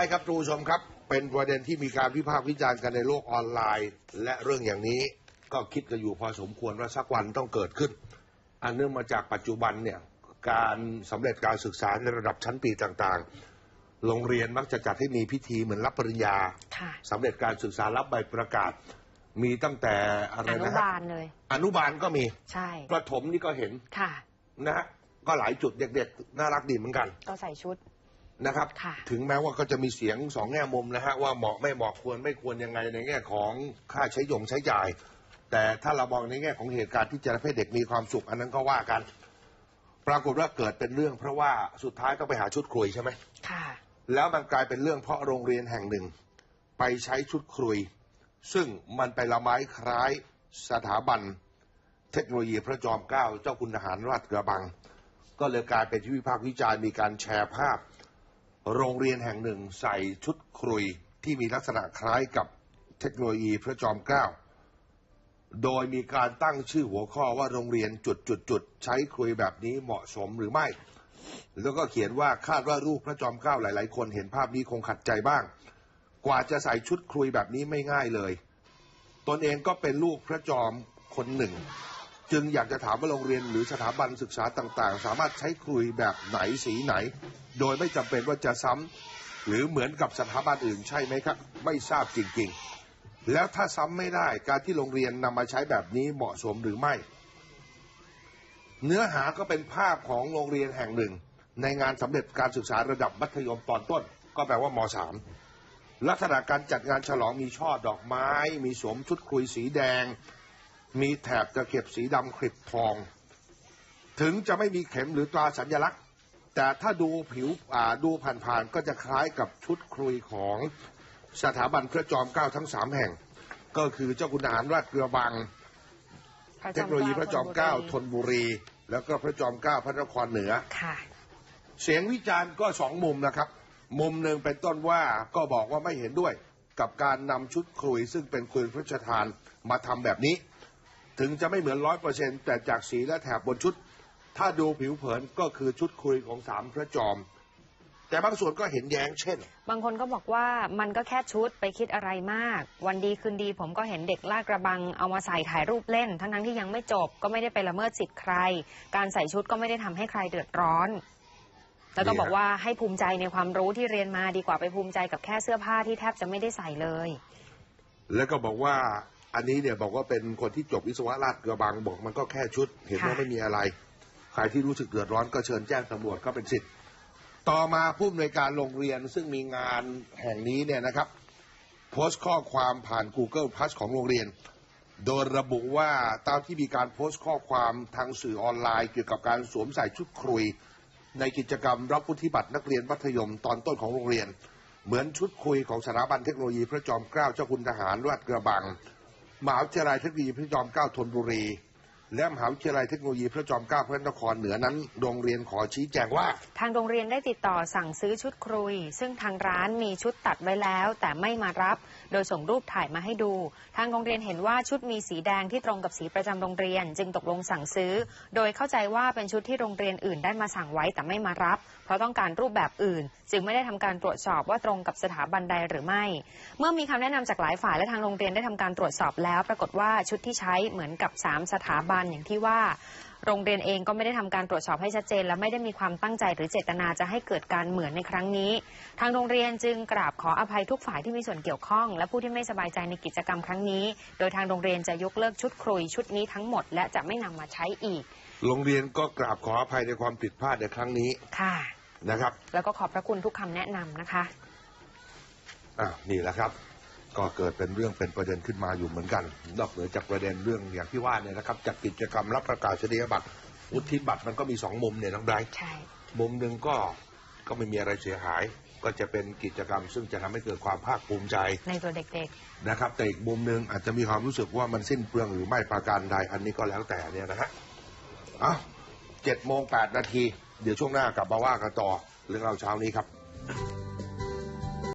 ช่ครับทุกผู้ชมครับ เป็นประเด็นที่มีการวิพากษ์วิจารณ์กันในโลกออนไลน์ และเรื่องอย่างนี้ก็คิดกันอยู่พอสมควรว่าสักวันต้องเกิดขึ้น อันเนื่องมาจากปัจจุบันเนี่ยการสำเร็จการศึกษาในระดับชั้นปีต่างๆ โรงเรียนมักจะจัดให้มีพิธีเหมือนรับปริญญาค่ะสำเร็จการศึกษารับใบประกาศ มีตั้งแต่อะไรอนุนะฮะบาลเลย อนุบาลก็มีใช่ประถมนี่ก็เห็นค่ะนะฮะก็หลายจุดเด็กๆ น่ารักดีเหมือนกัน ก็ใส่ชุด นะครับค่ะถึงแม้ว่าก็จะมีเสียงสองแง่มุมนะฮะว่าเหมาะไม่เหมาะควรไม่ควรยังไงในแง่ของค่าใช้ยงใช้จ่าย แต่ถ้าเรามองในแง่ของเหตุการณ์ที่จะทำให้เด็กมีความสุข อันนั้นก็ว่ากัน ปรากฏว่าเกิดเป็นเรื่อง เพราะว่าสุดท้ายต้องไปหาชุดครุยใช่ไหมค่ะ แล้วมันกลายเป็นเรื่องเพราะโรงเรียนแห่งหนึ่ง ไปใช้ชุดครุย ซึ่งมันไปละไม้คล้ายสถาบัน เทคโนโลยีพระจอมเกล้าเจ้าคุณทหารราชกระบัง ก็เลยกลายเป็นที่วิพากษ์วิจารณ์มีการแชร์ภาพ โรงเรียนแห่งหนึ่งใส่ชุดครุยที่มีลักษณะคล้ายกับเทคโนโลยีพระจอมเกล้า โดยมีการตั้งชื่อหัวข้อว่าโรงเรียนจุดจุดจุดใช้ครุยแบบนี้เหมาะสมหรือไม่ แล้วก็เขียนว่าคาดว่าลูกพระจอมเกล้าหลาย ๆ คนเห็นภาพนี้คงขัดใจบ้าง กว่าจะใส่ชุดครุยแบบนี้ไม่ง่ายเลย ตนเองก็เป็นลูกพระจอมคนหนึ่ง จึงอยากจะถามว่าโรงเรียนหรือสถาบันศึกษาต่างๆ สามารถใช้ครุยแบบไหนสีไหน โดยไม่จำเป็นว่าจะซ้ำหรือเหมือนกับสถาบันอื่นใช่ไหมครับ ไม่ทราบจริงๆ แล้วถ้าซ้ำไม่ได้การที่โรงเรียนนำมาใช้แบบนี้เหมาะสมหรือไม่ เนื้อหาก็เป็นภาพของโรงเรียนแห่งหนึ่ง ในงานสำเร็จการศึกษาระดับมัธยมตอนต้น ก็แปลว่ามสามลักษณะการจัดงานฉลองมีช่อดอกไม้ มีสวมชุดคุยสีแดง มีแถบตะเข็บสีดำคลิปทอง ถึงจะไม่มีเข็มหรือตราสัญลักษณ์ แต่ถ้าดูผิวอ่าดูผ่านๆก็จะคล้ายกับชุดครุยของสถาบันพระจอมเกล้าทั้งสามแห่ง ก็คือเจ้าคุณทหารราชเกระบังเทคโนโลยีพระจอมเกล้าธนบุรี แล้วก็พระจอมเกล้าพระนครเหนือค่ะเสียงวิจารณ์ก็สองมุมนะครับ มุมหนึ่งเป็นต้นว่าก็บอกว่าไม่เห็นด้วยกับการนำชุดครุยซึ่งเป็นครุยพระราชทานมาทำแบบนี้ ถึงจะไม่เหมือนร้อยเปอร์เซ็นแต่จากสีและแถบบนชุด ถ้าดูผิวเผินก็คือชุดครุยของสามพระจอม แต่บางส่วนก็เห็นแย้งเช่น บางคนก็บอกว่ามันก็แค่ชุดไปคิดอะไรมาก วันดีคืนดีผมก็เห็นเด็กลากกระบังเอามาใส่ถ่ายรูปเล่น ทั้งๆที่ยังไม่จบก็ไม่ได้ไปละเมิดสิทธิ์ใคร การใส่ชุดก็ไม่ได้ทำให้ใครเดือดร้อน แล้วก็ดีครับบอกว่าให้ภูมิใจในความรู้ที่เรียนมาดีกว่าไปภูมิใจกับแค่เสื้อผ้าที่แทบจะไม่ได้ใส่เลย แล้วก็บอกว่า อันนี้เนี่ยบอกว่าเป็นคนที่จบวิศวะราชกระบังบอกมันก็แค่ชุด เห็นว่าค่ะไม่มีอะไร ใครที่รู้สึกเดือดร้อนก็เชิญแจ้งตำรวจก็เป็นสิทธิ์ ต่อมาผู้อำนวยการโรงเรียนซึ่งมีงานแห่งนี้เนี่ยนะครับ โพสต์ข้อความผ่าน Google Plus ของโรงเรียน โดยระบุว่าตามที่มีการโพสต์ข้อความทางสื่อออนไลน์ เกี่ยวกับการสวมใส่ชุดครุย ในกิจกรรมรับวุฒิบัตรนักเรียนมัธยมตอนต้นของโรงเรียน เหมือนชุดคุยของสถาบันเทคโนโลยีพระจอมเกล้าเจ้าคุณทหารราชกระบัง มหาวิทยาลัยเทคโนโลยีพระจอมเกล้าธนบุรี และมหาวิทยาลัยเทคโนโลยีพระจอมเกล้าพระนครเหนือนั้น โรงเรียนขอชี้แจงว่า ทางโรงเรียนได้ติดต่อสั่งซื้อชุดครุย ซึ่งทางร้านมีชุดตัดไว้แล้ว แต่ไม่มารับ โดยส่งรูปถ่ายมาให้ดู ทางโรงเรียนเห็นว่าชุดมีสีแดงที่ตรงกับสีประจำโรงเรียน จึงตกลงสั่งซื้อ โดยเข้าใจว่าเป็นชุดที่โรงเรียนอื่นได้มาสั่งไว้แต่ไม่มารับ เพราะต้องการรูปแบบอื่น จึงไม่ได้ทำการตรวจสอบว่าตรงกับสถาบันใดหรือไม่ เมื่อมีคำแนะนำจากหลายฝ่ายและทางโรงเรียนได้ทำการตรวจสอบแล้ว ปรากฏว่าชุดที่ใช้เหมือนกับ 3 สถาบันอย่างที่ว่า โรงเรียนเองก็ไม่ได้ทำการตรวจสอบให้ชัดเจน และไม่ได้มีความตั้งใจหรือเจตนาจะให้เกิดการเหมือนในครั้งนี้ ทางโรงเรียนจึงกราบขออภัยทุกฝ่ายที่มีส่วนเกี่ยวข้อง และผู้ที่ไม่สบายใจในกิจกรรมครั้งนี้ โดยทางโรงเรียนจะยกเลิกชุดครุยชุดนี้ทั้งหมด และจะไม่นำมาใช้อีก โรงเรียนก็กราบขออภัยในความผิดพลาดในครั้งนี้ค่ะนะครับ แล้วก็ขอบพระคุณทุกคำแนะนำนะคะอะนี่แหละครับ ก็เกิดเป็นเรื่องเป็นประเด็นขึ้นมาอยู่เหมือนกัน นอกเหนือจากประเด็นเรื่องอย่างที่ว่าเนี่ยนะครับจากกิจกรรมรับประกาศนียบัตรวุฒิบัตรมันก็มีสองมุมเนี่ยน้องไบรท์ใช่มุมหนึ่งก็ก็ไม่มีอะไรเสียหาย ก็จะเป็นกิจกรรม ซึ่งจะทำให้เกิดความภาคภูมิใจ ในตัวเด็กนะครับ แต่อีกมุมหนึ่งอาจจะมีความรู้สึกว่ามันสิ้นเปลืองหรือไม่ประการใดอันนี้ก็แล้วแต่เนี่ยนะฮะเอ้าเจ็ดโมงแปดนาทีเดี๋ยวช่วงหน้ากลับมาว่ากันต่อเรื่องเราวเช้านี้ครับ